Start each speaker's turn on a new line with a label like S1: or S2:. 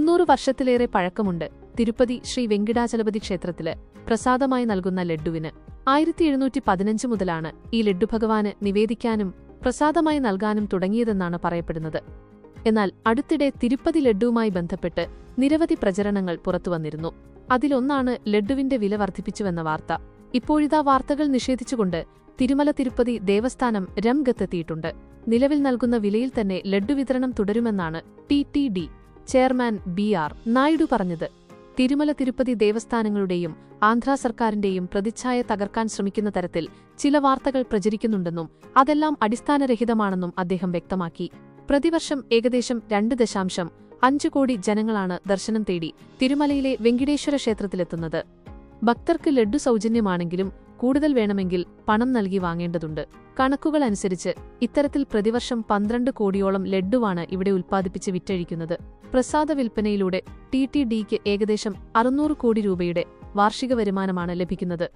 S1: മുന്നൂറ് വർഷത്തിലേറെ പഴക്കമുണ്ട് തിരുപ്പതി ശ്രീ വെങ്കിടാചലപതി ക്ഷേത്രത്തിൽ പ്രസാദമായി നൽകുന്ന ലഡ്ഡുവിന് ആയിരത്തി എഴുന്നൂറ്റി പതിനഞ്ച് മുതലാണ് ഈ ലഡ്ഡു ഭഗവാന് നിവേദിക്കാനും പ്രസാദമായി നൽകാനും തുടങ്ങിയതെന്നാണ് പറയപ്പെടുന്നത്. എന്നാൽ അടുത്തിടെ തിരുപ്പതി ലഡ്ഡുവുമായി ബന്ധപ്പെട്ട് നിരവധി പ്രചരണങ്ങൾ പുറത്തുവന്നിരുന്നു അതിലൊന്നാണ് ലഡ്ഡുവിന്റെ വില വർദ്ധിപ്പിച്ചുവെന്ന വാർത്ത. ഇപ്പോഴിതാ വാർത്തകൾ നിഷേധിച്ചുകൊണ്ട് തിരുമല തിരുപ്പതി ദേവസ്ഥാനം രംഗത്തെത്തിയിട്ടുണ്ട്. നിലവിൽ നൽകുന്ന വിലയിൽ തന്നെ ലഡ്ഡു വിതരണം തുടരുമെന്നാണ് T T D. Chairman B R Naidu പറഞ്ഞത്. തിരുമല തിരുപ്പതി ദേവസ്ഥാനങ്ങളുടെയും ആന്ധ്രാ സർക്കാരിന്റെയും പ്രതിച്ഛായ തകർക്കാൻ ശ്രമിക്കുന്ന തരത്തിൽ ചില വാർത്തകൾ പ്രചരിക്കുന്നുണ്ടെന്നും അതെല്ലാം അടിസ്ഥാനരഹിതമാണെന്നും അദ്ദേഹം വ്യക്തമാക്കി. പ്രതിവർഷം ഏകദേശം രണ്ട് ദശാംശം അഞ്ച് കോടി ജനങ്ങളാണ് ദർശനം തേടി തിരുമലയിലെ വെങ്കിടേശ്വര ക്ഷേത്രത്തിലെത്തുന്നത്. ഭക്തർക്ക് ലഡ്ഡു സൗജന്യമാണെങ്കിലും കൂടുതൽ വേണമെങ്കിൽ പണം നൽകി വാങ്ങേണ്ടതുണ്ട്. കണക്കുകൾ അനുസരിച്ച് ഇത്തരത്തിൽ പ്രതിവർഷം പന്ത്രണ്ട് കോടിയോളം ലഡ്ഡുവാണ് ഇവിടെ ഉൽപ്പാദിപ്പിച്ച് വിറ്റഴിക്കുന്നത്. പ്രസാദ വിൽപ്പനയിലൂടെ ടി ടി ഡിക്ക് ഏകദേശം അറുന്നൂറ് കോടി രൂപയുടെ വാർഷിക വരുമാനമാണ് ലഭിക്കുന്നത്.